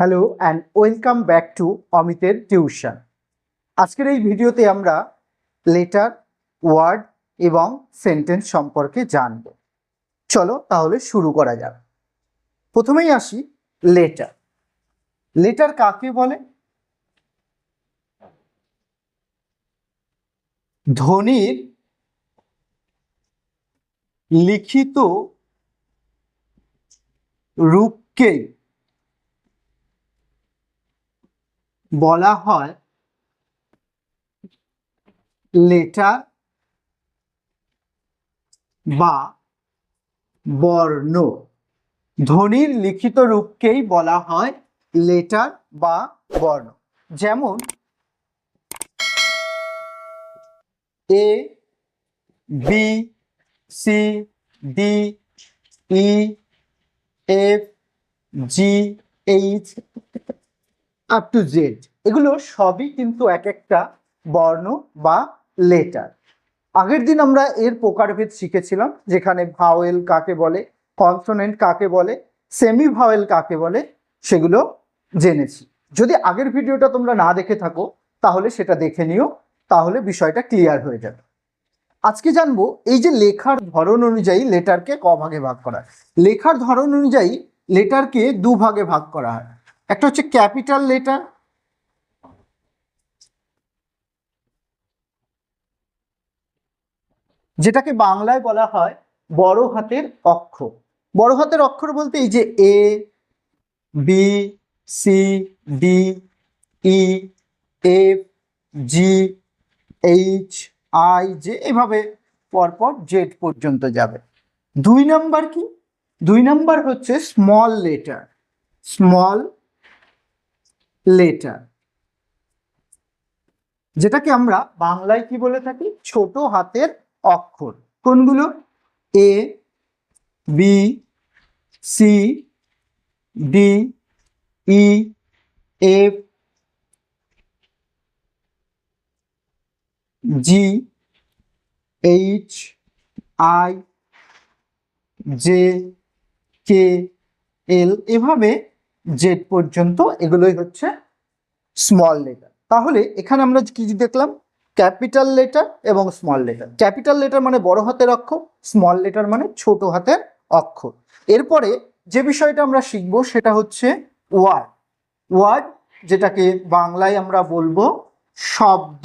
Hello and welcome back to অমিতের tuition আজকের এই ভিডিওতে আমরা লেটার ওয়ার্ড এবং সেন্টেন্স সম্পর্কে জানব। চলো তাহলে শুরু করা যাক। প্রথমেই আসি লেটার লেটার কাকে বলে? ধ্বনির লিখিত রূপকেই বলা হয় লেটার বা বর্ণ। ধ্বনির লিখিত রূপকেই বলা হয় লেটার বা বর্ণ। যেমন, A, B, C, D, E, F, G, H up to Z এগুলো সবই কিন্তু এক একটা বর্ণ বা লেটার আগের দিন আমরা এর প্রকারভেদ শিখেছিলাম, যেখানে ভাওয়েল কাকে বলে কনসোনেন্ট কাকে বলে সেমি ভাওয়েল কাকে বলে, সেগুলো জেনেছি। যদি আগের ভিডিওটা তোমরা না দেখে থাকো, তাহলে সেটা দেখে নিও, তাহলে বিষয়টা ক্লিয়ার হয়ে যাবে। আজকে জানব এই যে লেখার ধরন অনুযায়ী লেটারকে ক ভাগে ভাগ করা লেখার ধরন অনুযায়ী লেটারকে দু ভাগে ভাগ করা হয়। একটা হচ্ছে ক্যাপিটাল লেটার, যেটাকে বাংলায় বলা হয় বড় হাতের অক্ষর। বড় হাতের অক্ষর বলতে এই যে A, B, C, D, E, F, G, H, I, যে এভাবে পরপর জেড পর্যন্ত যাবে। দুই নাম্বার কি? দুই নাম্বার হচ্ছে স্মল লেটার স্মল লেটার যেটাকে আমরা বাংলায় কি বলে থাকি? ছোট হাতের অক্ষর। কোনগুলো? A B C D E F G H I J K L এভাবে জেড পর্যন্ত এগুলোই হচ্ছে স্মল লেটার তাহলে এখানে আমরা কি দেখলাম? ক্যাপিটাল লেটার এবং স্মল লেটার ক্যাপিটাল লেটার মানে বড় হাতের অক্ষর স্মল লেটার মানে ছোট হাতের অক্ষর। এরপরে যে বিষয়টা আমরা শিখব সেটা হচ্ছে ওয়ার্ড ওয়ার্ড যেটাকে বাংলায় আমরা বলব শব্দ।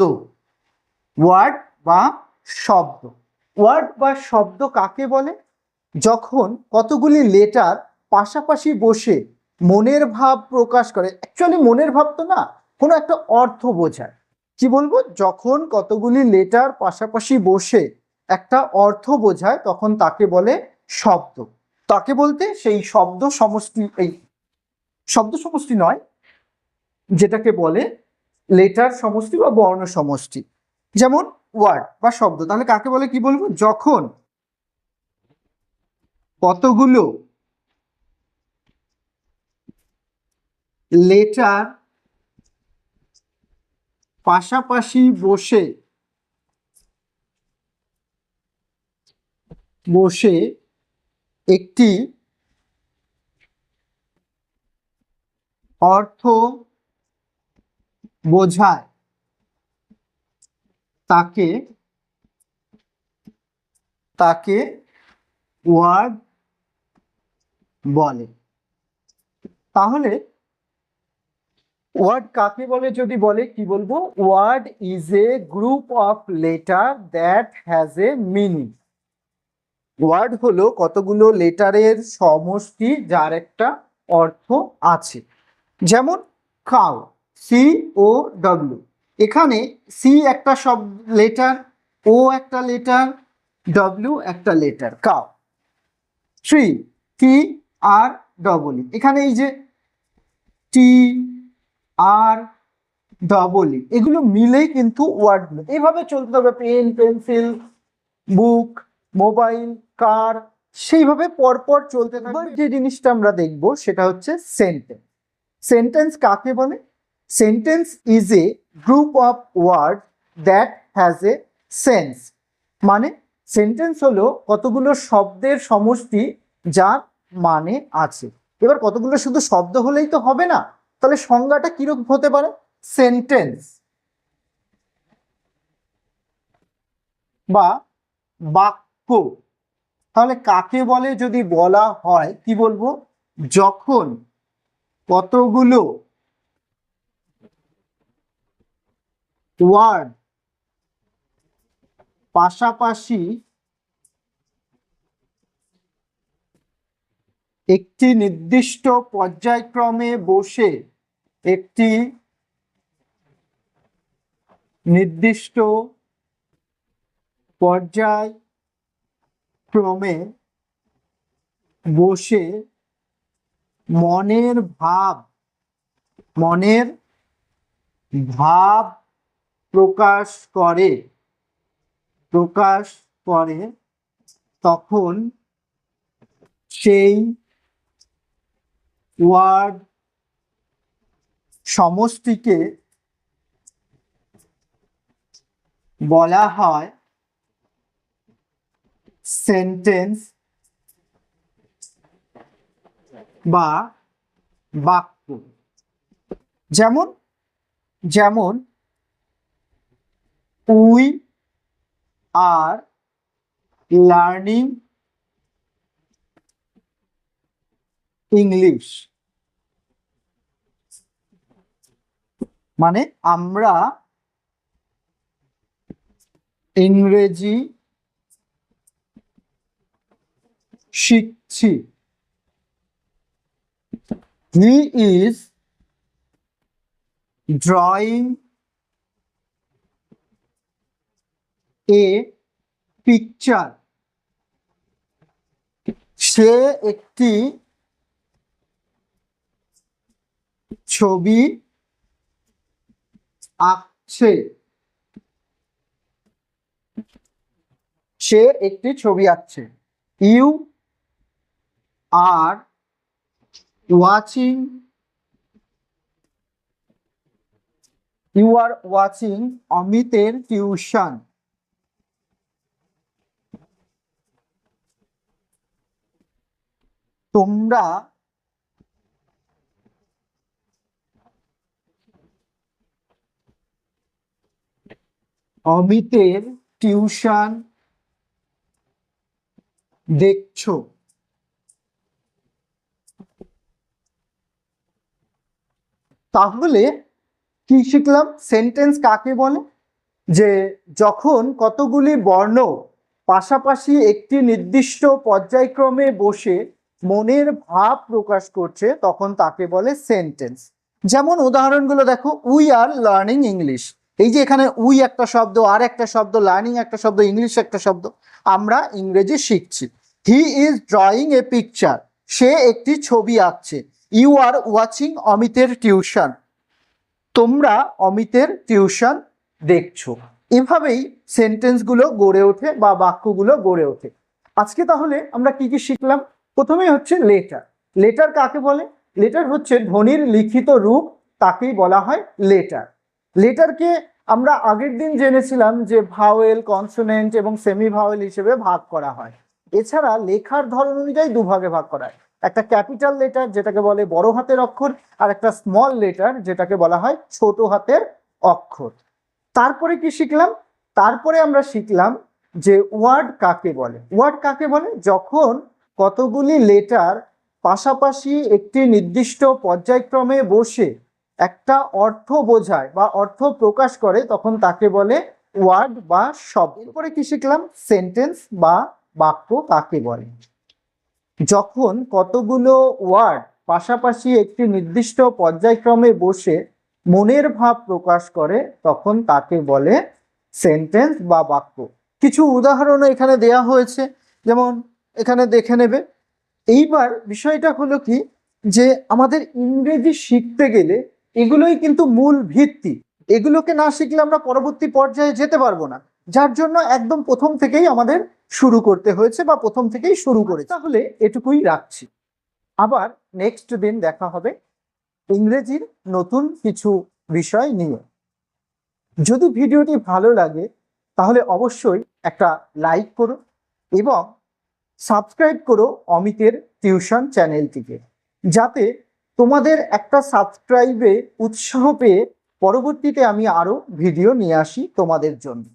ওয়ার্ড বা শব্দ। ওয়ার্ড বা শব্দ কাকে বলে? যখন কতগুলি লেটার পাশাপাশি বসে মনের ভাব প্রকাশ করে। অ্যাকচুয়ালি মনের ভাব তো না, কোনো একটা অর্থ বোঝায়। কি বলব? যখন কতগুলি লেটার পাশাপাশি বসে একটা অর্থ বোঝায়, তখন তাকে বলে শব্দ। তাকে বলতে সেই শব্দ সমষ্টি, এই শব্দ সমষ্টি নয়, যেটাকে বলে লেটার সমষ্টি বা বর্ণ সমষ্টি। যেমন ওয়ার্ড বা শব্দ। তাহলে কাকে বলে কি বলব? যখন কতগুলো লেটার পাশাপাশি বসে বসে একটি অর্থ বোঝায়। তাকে তাকে ওয়ার্ড বলে। তাহলে ওয়ার্ড কাকে বলে যদি বলে, কি বলব? Word is a group of letter that has a meaning word হলো কতগুলো লেটারের সমষ্টি যার একটা অর্থ আছে। যেমন কাউ সি ও ডব্লিউ এখানে সি একটা সব লেটার ও একটা লেটার ডব্লিউ একটা letter cow tree T R double এখানে এই যে টি আর ডবল এগুলো মিলেই কিন্তু ওয়ার্ডগুলো এইভাবে চলতে হবে pen pencil book mobile car সেইভাবে পরপর চলতে থাকবে। যে জিনিসটা আমরা দেখব, সেটা হচ্ছে সেন্টেন্স সেন্টেন্স কাকে বলে? Sentence is a group of word that has a sense মানে সেন্টেন্স হলো কতগুলো শব্দের সমষ্টি যার মানে আছে। এবার কতগুলো শুধু শব্দ হলেই তো হবে না তাহলে সংজ্ঞাটা কীরকম হতে পারে? সেন্টেন্স বা বাক্য। তাহলে কাকে বলে যদি বলা হয়, কি বলব? যখন কতগুলো ওয়ার্ড পাশাপাশি একটি নির্দিষ্ট পর্যায়ক্রমে বসে একটি নির্দিষ্ট পর্যায়ক্রমে বসে মনের ভাব মনের ভাব প্রকাশ করে প্রকাশ করে তখন সেই ওয়ার্ড সমষ্টিকে বলা হয় সেন্টেন্স বা বাক্য। যেমন যেমন উই আর লার্নিং ইংলিশ মানে আমরা ইংরেজি শিখছি। He is drawing a picture সে একটি ছবি আঁকছে সে একটি ছবি আঁকছে। You are watching. You are watching অমিতের টিউশন। তোমরা অমিতের টিউশন দেখছ? তাহলে কি শিখলাম? সেন্টেন্স কাকে বলে? যে যখন কতগুলি বর্ণ পাশাপাশি একটি নির্দিষ্ট পর্যায়ক্রমে বসে মনের ভাব প্রকাশ করছে, তখন তাকে বলে সেন্টেন্স যেমন উদাহরণগুলো দেখো উই আর লার্নিং ইংলিশ এই যে এখানে উই একটা শব্দ, আর একটা শব্দ, লার্নিং একটা শব্দ, ইংলিশ একটা শব্দ, আমরা ইংরেজি শিখছি। He is drawing a picture সে একটি ছবি আঁকছে। ইউ আর ওয়াচিং অমিতের টিউশন তোমরা অমিতের টিউশন দেখছ। এভাবেই সেন্টেন্সগুলো গড়ে ওঠে বা বাক্যগুলো গড়ে ওঠে। আজকে তাহলে আমরা কি কি শিখলাম? প্রথমেই হচ্ছে লেটার লেটার কাকে বলে? লেটার হচ্ছে ধ্বনির লিখিত রূপ, তাকেই বলা হয় লেটার লেটারকে আমরা আগের দিন জেনেছিলাম যে ভাওয়েল কনসোনেন্ট এবং সেমি ভাওয়েল হিসেবে ভাগ করা হয়। এছাড়া লেখার ধরন অনুযায়ী দুভাগে ভাগ করা হয়। একটা ক্যাপিটাল লেটার যেটাকে বলে বড় হাতের অক্ষর, আর একটা স্মল লেটার যেটাকে বলা হয় ছোট হাতের অক্ষর। তারপরে কি শিখলাম? তারপরে আমরা শিখলাম যে ওয়ার্ড কাকে বলে। ওয়ার্ড কাকে বলে? যখন কতগুলি লেটার পাশাপাশি একটি নির্দিষ্ট পর্যায়ক্রমে বসে একটা অর্থ বোঝায় বা অর্থ প্রকাশ করে তখন তাকে বলে ওয়ার্ড বা শব্দ। এরপরে কি শিখলাম? সেন্টেন্স বা বাক্য কাকে বলে। যখন কতগুলো ওয়ার্ড পাশাপাশি একটি নির্দিষ্ট পর্যায়ক্রমে বসে মনের ভাব প্রকাশ করে, তখন তাকে বলে সেন্টেন্স বা বাক্য। কিছু উদাহরণও এখানে দেয়া হয়েছে। যেমন এখানে দেখে নেবে। এইবার বিষয়টা হলো কি? যে আমাদের ইংরেজি শিখতে গেলে এগুলোই কিন্তু মূল ভিত্তি। এগুলোকে না শিখলে আমরা পরবর্তী পর্যায়ে যেতে পারব না। যার জন্য একদম প্রথম থেকেই আমাদের শুরু করতে হয়েছে বা প্রথম থেকেই শুরু করে তাহলে এটুকুই রাখছি। আবার নেক্সট দিন দেখা হবে ইংরেজির নতুন কিছু বিষয় নিয়ে। যদি ভিডিওটি ভালো লাগে তাহলে অবশ্যই একটা লাইক করো এবং সাবস্ক্রাইব করো অমিতের টিউশন চ্যানেলটিকে। যাতে তোমাদের একটা সাবস্ক্রাইবে উৎসাহ পেয়ে পরবর্তীতে আমি আরও ভিডিও নিয়ে আসি তোমাদের জন্য।